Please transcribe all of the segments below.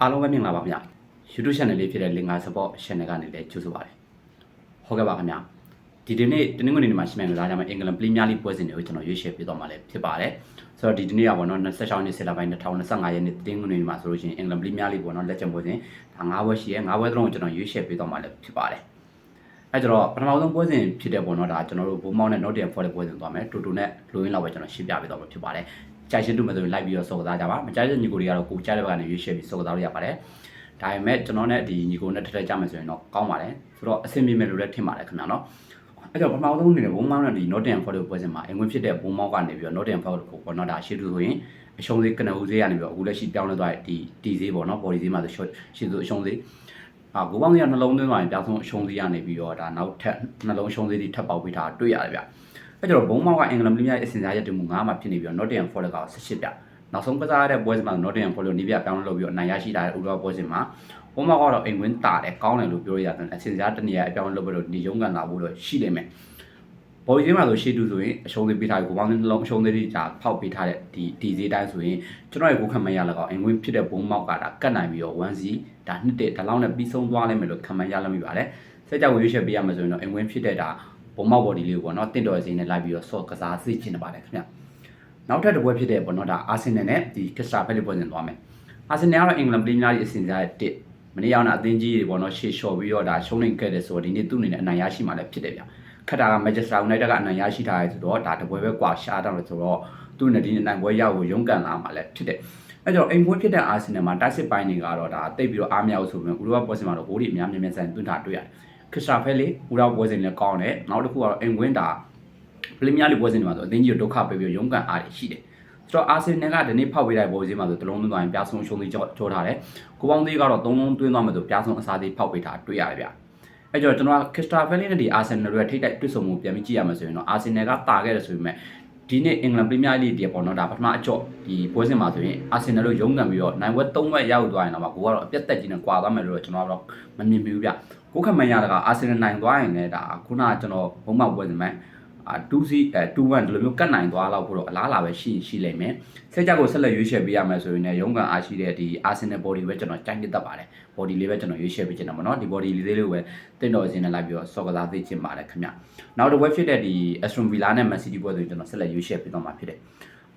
အားလုံးပဲမြင်လာပါခင်ဗျ YouTube channel လေးဖြစ်တဲ့ Linga Support Channel ကနေလည်းကြိုဆိုပါရစေဟုတ်ကဲ့ပါခင်ဗျဒီဒီနေ့တနင်္ဂနွေနေ့မှာရှင်းမယ်ကစားကြမှာအင်္ဂလန်ပရီးမီးယားလိဂ်ပွဲစဉ်တွေကိုကျွန်တော်ရွေးချယ်ပေးသွားမှာလည်းဖြစ်ပါတယ်ဆိုတော့ဒီဒီနေ့ကပေါ့နော်26ရက်နေ့ဆယ်လပိုင်း2025ရက်နေ့တနင်္ဂနွေနေ့မှာဆိုလို့ရှိရင်အင်္ဂလန်ပရီးမီးယားလိဂ်ပေါ့နော်လက်ကျန်ပွဲစဉ်ဒါ၅ပွဲရှိရဲ၅ပွဲသလုံးကိုကျွန်တော်ရွေးချယ်ပေးသွားမှာလည်းဖြစ်ပါတယ်အဲကြတော့ပထမဆုံးပွဲစဉ်ဖြစ်တဲ့ပေါ့နော်ဒါကျွန်တော်တို့ဘုံမောင်းနဲ့ Nottingham Forest ပွဲစဉ်သွားမယ်တူတူနဲ့လိုရင်းလောက်ပဲကျွန်တော်ရှင်းပြပေးသွားမှာဖြစ်ပါတယ် ကြိုက်ရှင်းတူမယ်ဆိုရင်လိုက်ပြီးတော့စောကစားကြပါမကြိုက်တဲ့ညီကိုတွေကတော့ကိုကြိုက်တဲ့ဘက်ကနေရွေးချယ်ပြီးစောကစားလို့ရပါတယ်ဒါပေမဲ့ကျွန်တော်နဲ့ဒီညီကိုနဲ့ထထကြမယ်ဆိုရင်တော့ကောင်းပါတယ်ဆိုတော့အဆင်ပြေမယ်လို့လည်းထင်ပါတယ်ခင်ဗျာနော်အဲ့တော့ပထမဆုံးအနေနဲ့ဘုံမောင်းနဲ့ဒီ Nottingham Forest ပွဲစဉ်မှာအင်ဝင်ဖြစ်တဲ့ဘုံမောင်းကနေပြီးတော့ Nottingham Forest ကိုပေါ်တော့ဒါရှေ့သူဆိုရင်အရှုံးသေးကနဦးသေးကနေပြီးတော့အခုလက်ရှိပြောင်းလဲသွားတဲ့ဒီတီသေးပေါ့နော် body သေးမှာဆိုရှေ့သူအရှုံးသေးအာကိုပေါင်းကြီးကနှလုံးသွင်းသွားရင်ပြဆုံးအရှုံးသေးရနေပြီးတော့ဒါနောက်ထပ်နှလုံးရှုံးသေးတွေထပ်ပေါက်ပေးတာတွေ့ရတယ်ဗျ အဲ့တော့ဘုံမောင်းကအင်္ဂလန်ပရီးမီးယားအစင်စားရက်တူမှု9မှာဖြစ်နေပြီးတော့ Nottingham Forest က18ပြနောက်ဆုံးကစားရတဲ့ပွဲစဉ်မှာ Nottingham Forest နေပြပြောင်းလဲလုပ်ပြီးတော့အနိုင်ရရှိတာတဲ့ဥရောပွဲစဉ်မှာဘုံမောင်းကတော့အိမ်ဝင်းတာတယ်ကောင်းတယ်လို့ပြောရရတယ်အစင်စားတနေရာအပြောင်းလဲလုပ်ပြီးတော့ဒီရုံးကန်လာဖို့တော့ရှိနေမယ်ဘော်ဒီထဲမှာဆိုရှေ့တူဆိုရင်အရှုံးသေးပေးထားကိုပေါင်းနှလုံးအရှုံးသေးတွေကြာဖောက်ပေးထားတဲ့ဒီဒီဈေးတိုင်းဆိုရင်ကျွန်တော်ရဲ့ကိုခံမရလကောင်အင်ဝင်ဖြစ်တဲ့ဘုံမောက်ကဒါကတ်နိုင်ပြီးတော့1စီဒါနှစ်တဲ့ဒါလောက်နဲ့ပြီးဆုံးသွားလိမ့်မယ်လို့ခံမရလမိပါတယ်စက်ကြောက်ရွေးချက်ပေးရမယ်ဆိုရင်တော့အင်ဝင်ဖြစ်တဲ့ဒါ ဘုံမောက်ဘော်ဒီလေးကိုပေါ့နော်တင့်တော်စင်းနဲ့လိုက်ပြီးတော့ဆော့ကစားသိချင်နေပါတယ်ခင်ဗျနောက်ထပ်တစ်ပွဲဖြစ်တဲ့ပေါ့နော်ဒါအာဆင်နယ်နဲ့ဒီကစ္စတာဖက်လီပွဲစဉ်သွားမယ်အာဆင်နယ်ကတော့အင်္ဂလန်ပရီးမီးယားလိအစဉ်စားတဲ့တစ်မနေ့ရောက်တာအသင်းကြီးတွေပေါ့နော်ရှေ့လျှော်ပြီးတော့ဒါရှုံးနေခဲ့တယ်ဆိုတော့ဒီနေ့သူ့အနေနဲ့အနိုင်ရရှိမှလည်းဖြစ်တယ်ဗျခက်တာက Manchester United ကအနိုင်ရရှိထားရဲဆိုတော့ဒါတပွဲပဲကွာရှားတော့လို့ဆိုတော့သူ့နဲ့ဒီနိုင်ပွဲရောက်ကိုရုန်းကန်လာမှလည်းဖြစ်တယ်အဲ့တော့အိမ်ပွဲဖြစ်တဲ့အာဆင်နယ်မှာတိုက်စစ်ပိုင်းတွေကတော့ဒါတိတ်ပြီးတော့အားမြောက်ဆိုပြီးဥရောပပွဲစဉ်မှာတော့ဂိုးတွေအများများများဆန်တွန်းတာတွေ့ရတယ် ခရစ်စတာဖဲလေးဥရောပပွဲစဉ်လည်းကောင်းတယ်နောက်တစ်ခုကတော့အိမ်ဝင်းတာပရီးမီးယားလိပွဲစဉ်တွေမှာဆိုအသင်းကြီးကိုဒုက္ခပေးပြီးရုန်းကန်အားတွေရှိတယ်ဆိုတော့အာဆင်နယ်ကဒီနေ့ဖောက်ပေးတဲ့ပွဲစဉ်မှာဆိုတလုံးသွင်းသွားရင်ပြားဆုံးရှုံးသေးကြောထားတယ်ကိုပေါင်းသေးကတော့သုံးလုံးသွင်းသွားမယ်ဆိုပြားဆုံးအစားသေးဖောက်ပေးတာတွေ့ရတယ်ဗျအဲ့ကြောင့်ကျွန်တော်ခရစ်စတာဖဲလေးနဲ့ဒီအာဆင်နယ်ရဲ့ထိတ်တိုက်တွေ့ဆုံမှုပြန်ပြီးကြည့်ရမှာဆိုရင်တော့အာဆင်နယ်ကတာခဲ့တယ်ဆိုပေမဲ့ဒီနေ့အင်္ဂလန်ပရီးမီးယားလိတီပေါ့နော်ဒါပထမအကျော့ဒီပွဲစဉ်မှာဆိုရင်အာဆင်နယ်တို့ရုန်းကန်ပြီးတော့နိုင်ဝက်၃ဝက်ရောက်သွားရင်တော့ကိုကတော့အပြတ်တက်ကြီးနဲ့ကွာသွားမယ်လို့ကျွန်တော်ကတော့မမြင်မိဘူးဗျ ကိုခမန်ရတကအာဆင်နယ်နိုင်သွားရင်လည်းဒါခုနကကျွန်တော်ဘုံမောက်ပွဲစဉ်မှာအာ2 C အဲ2 1ဒီလိုမျိုးကတ်နိုင်သွားတော့ဖို့တော့အလားအလာပဲရှိရှိလိမ့်မယ်ဆက်ကြကိုဆက်လက်ရွေးချယ်ပေးရမယ်ဆိုရင်လည်းရုံးကန်အားရှိတဲ့ဒီ Arsenal body ပဲကျွန်တော်ကြိုက်နေတတ်ပါတယ် body လေးပဲကျွန်တော်ရွေးချယ်ပေးချင်တာပေါ့နော်ဒီ body လေးလေးကိုပဲတင့်တော်စင်းနဲ့လိုက်ပြီးတော့စော်ကစားသိချင်ပါတယ်ခင်ဗျနောက်တစ်ဝက်ဖြစ်တဲ့ဒီ Aston Villa နဲ့ Man City ပွဲဆိုရင်ကျွန်တော်ဆက်လက်ရွေးချယ်ပေးတော့မှာဖြစ်တယ်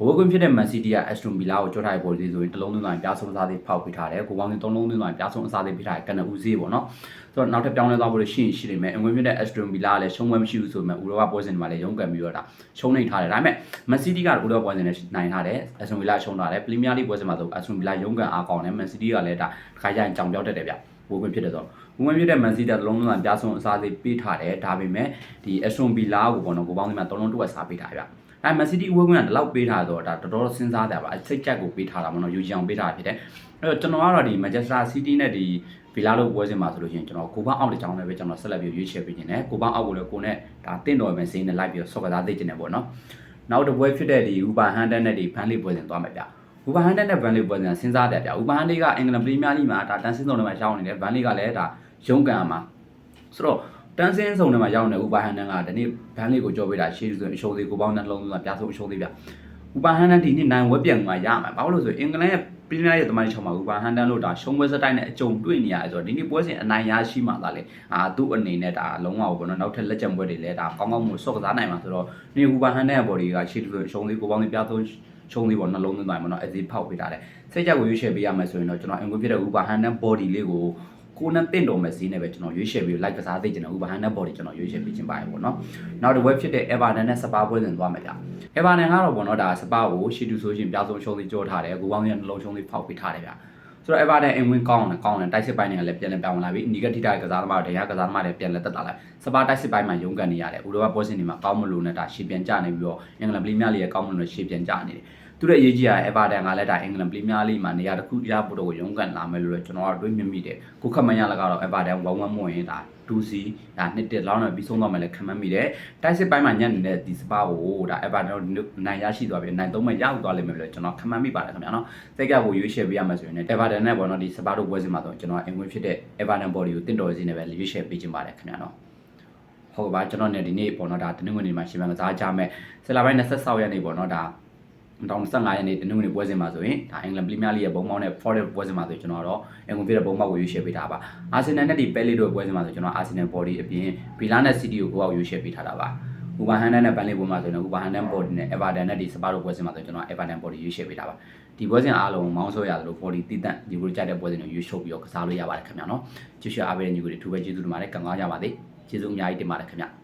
ဘိုးကွင်းဖြစ်တဲ့ Man City က Aston Villa ကိုကြောထားတဲ့ body ဆိုရင်တစ်လုံးသွင်းသွားရင်ပြားဆုံးအစားသေးဖောက်ပေးထားတယ်ကိုပေါင်းသုံးလုံးသွင်းသွားရင်ပြားဆုံးအစားသေးပေးထားတယ်ကနဦးဈေးပေါ့နော်ဆိုတော့နောက်ထပ်ပြောင်းလဲသွားဖို့ရှိရင်ရှိနေမယ်အဝင်ဖြစ်တဲ့ Aston Villa ကလည်းရှုံးပွဲမရှိဘူးဆိုပေမဲ့ဥရောပပွဲစဉ်တွေမှာလည်းရုန်းကန်ပြီးတော့ဒါရှုံးနေထားတယ်ဒါပေမဲ့ Man City ကဥရောပပွဲစဉ်နဲ့နိုင်ထားတယ် Aston Villa ရှုံးထားတယ် Premier League ပွဲစဉ်မှာဆို Aston Villa ရုန်းကန်အားကောင်းတယ် Man City ကလည်းဒါတစ်ခါကျရင်ကြောင်ပြောက်တတ်တယ်ဗျဘိုးကွင်းဖြစ်တဲ့ဆိုဘဝင်ပြတဲ့ Man City တလုံးလုံးပြားဆုံးအစားသေးပေးထားတယ်ဒါပေမဲ့ဒီ Aston Villa ကိုပေါ့နော်ကိုပေါင်းဒီမှာသုံးလုံးတွက်စားပေးထားဗျ အဲ Man City ဝင်းဝင်းကဒီလောက်ပေးထားတော့ဒါတော်တော်စဉ်းစားတယ်ပါစိတ်ကြက်ကိုပေးထားတာပေါ့နော်ယူချီအောင်ပေးထားတာဖြစ်တယ်အဲ့တော့ကျွန်တော်ကတော့ဒီ Manchester City နဲ့ဒီဗီလာလို့ပွဲစဉ်မှာဆိုလို့ရှိရင်ကျွန်တော်ကိုပန်းအောက်တစ်ချောင်းနဲ့ပဲကျွန်တော်ဆက်လက်ပြီးရွေးချယ်ပေးခြင်းနဲ့ကိုပန်းအောက်ကိုလည်းကိုနဲ့ဒါတင့်တော်ပဲစိမ်းနဲ့လိုက်ပြီးဆော့ကစားသိခြင်းနဲ့ပေါ့နော်နောက်တစ်ပွဲဖြစ်တဲ့ဒီ Uber Hunter နဲ့ဒီ Burnley ပွဲစဉ်သွားမယ်ဗျဥပဟန်တက်နဲ့ Burnley ပွဲစဉ်စဉ်းစားတယ်ဗျဥပဟန်တက်ကအင်္ဂလန်ပရီးမီးယားလိမှာဒါတန်ဆင်းဆုံးတွေမှာရှောင်းနေတယ် Burnley ကလည်းဒါရုံးကန်မှာဆိုတော့ တန်းစင်းဆောင်ထဲမှာရောက်နေဥပဟန်တန်ကဒီနေ့ဘန်းလေးကိုကြောပေးတာရှေးဆိုရင်အရှုံးသေးကိုပေါင်းနှလုံးသွင်းတာပြဆုံးအရှုံးသေးဗျဥပဟန်တန်ဒီနေ့နိုင်ဝက်ပြန်မှာရမှာဘာလို့လဲဆိုအင်္ဂလန်ရဲ့ပရီးမီးယားရဲ့တမိုင်းချောင်းမှာဥပဟန်တန်လို့ဒါရှုံးပွဲစတိုင်းနဲ့အကြုံတွေ့နေရတယ်ဆိုတော့ဒီနေ့ပွဲစဉ်အနိုင်ရရှိမှသာလေအာသူ့အနေနဲ့ဒါလုံးဝပေါ့နော်နောက်ထပ်လက်ကျန်ပွဲတွေလည်းဒါကောင်းကောင်းမို့ဆော့ကစားနိုင်မှာဆိုတော့ဒီဥပဟန်တန်ရဲ့ body ကရှေးဆိုရင်အရှုံးသေးကိုပေါင်းသေးပြဆုံးရှုံးသေးပေါ့နှလုံးသွင်းသွားမှာနော်အစီဖောက်ပေးထားတယ်စိတ်ကြကိုရွေးချယ်ပေးရမယ်ဆိုရင်တော့ကျွန်တော်အင်္ဂလိပ်ဖြစ်တဲ့ဥပဟန်တန် body လေးကို ကိုနဲ့တင့်တော်မဲ့ဈေးနဲ့ပဲကျွန်တော်ရွေးချယ်ပြီး like ကစားသိချင်တယ်ဥပဟန်နဲ့ body ကျွန်တော်ရွေးချယ်ပေးချင်ပါတယ်ပေါ့နော်နောက်တစ်ဝက်ဖြစ်တဲ့ Everton နဲ့ Spa ပွဲစဉ်သွားမယ်ကြာ Everton ကတော့ပေါ့နော်ဒါ Spa ကိုရှီတူဆိုရှင်ပြဆုံးရှုံးသေးကြောထားတယ်ကိုပေါင်းရနှလုံးရှုံးသေးဖောက်ပေးထားတယ်ဗျဆိုတော့ Everton အင်ဝင်ကောင်းတယ်ကောင်းတယ်တိုက်စစ်ပိုင်းတွေကလည်းပြန်လဲပြောင်းလာပြီနီဂတီတာကစားသမားတရားကစားသမားတွေပြန်လဲတက်တာလိုက်စပါတိုက်စစ်ပိုင်းမှာရုန်းကန်နေရတယ်ဥရောပပွဲစဉ်တွေမှာကောင်းမလို့နဲ့ဒါရှေ့ပြန်ကျနေပြီးတော့အင်္ဂလန်ပရီးမီးယားလိရဲ့ကောင်းမလို့နဲ့ရှေ့ပြန်ကျနေတယ် သူတို့အရေးကြီးရတဲ့ Everton ကလည်းဒါအင်္ဂလန်ပရီးမီးယားလိမှာနေရာတစ်ခုရဖို့တော့ရုန်းကန်လာမယ်လို့ကျွန်တော်ကတွေးမြင်မိတယ်ကိုခတ်မရလည်းကတော့ Everton 1-1မွင်ရင်ဒါ 2C ဒါနှစ်တစ်လောင်းနဲ့ပြီးဆုံးသွားမယ်လည်းခံမှန်းမိတယ်တိုက်စစ်ပိုင်းမှာညံ့နေတဲ့ဒီစပါကိုဒါ Everton နိုင်ရရှိသွားပြီနိုင်သုံးမဲ့ရောက်သွားလိမ့်မယ်လို့ကျွန်တော်ခံမှန်းမိပါတယ်ခင်ဗျာနော်စိတ်ကကိုရွေးချယ်ပေးရမယ်ဆိုရင် Everton နဲ့ပေါ့နော်ဒီစပါတို့ပွဲစဉ်မှာဆိုကျွန်တော်အင်ဝင်ဖြစ်တဲ့ Everton body ကိုတင့်တော်စီနဲ့ပဲရွေးချယ်ပေးခြင်းပါတယ်ခင်ဗျာနော်ဟုတ်ကဲ့ပါကျွန်တော်ねဒီနေ့ပေါ့နော်ဒါတနင်္ဂနွေနေ့မှာရှင်မကစားကြမယ်ဆယ်လပိုင်း26ရက်နေ့ပေါ့နော်ဒါ 2025ရက်နေ့တနင်္ဂနွေပွဲစဉ်မှာဆိုရင်ဒါအင်္ဂလန်ပရီးမီးယားလိရဲ့ဘုံမောင်းနဲ့ Forest ပွဲစဉ်မှာဆိုကျွန်တော်တော့အင်ကွန်ဖီတဲ့ဘုံမောက်ကိုရွေးချယ်ပေးထားပါအာဆင်နယ်နဲ့ဒီပဲလီတို့ပွဲစဉ်မှာဆိုကျွန်တော်အာဆင်နယ် body အပြင်ဘီလာနဲ့ City ကိုကိုအောင်ရွေးချယ်ပေးထားတာပါဥပါဟန်နဲ့ဘန်လီပွဲမှာဆိုရင်ဥပါဟန်နဲ့ body နဲ့ Everton နဲ့ဒီစပါတို့ပွဲစဉ်မှာဆိုကျွန်တော် Everton body ရွေးချယ်ပေးထားပါဒီပွဲစဉ်အားလုံးမောင်းဆိုးရတယ်လို့ body တည်တံ့ဒီကိုကြိုက်တဲ့ပွဲစဉ်ကိုရွေးချုပ်ပြီးတော့ကစားလို့ရပါတယ်ခင်ဗျာနော်ကြည့်ရှုအားပေးတဲ့ညီကိုတွေအထူးပဲကျေးဇူးတင်ပါတယ်ကံကောင်းကြပါစေကျေးဇူးအများကြီးတင်ပါတယ်ခင်ဗျာ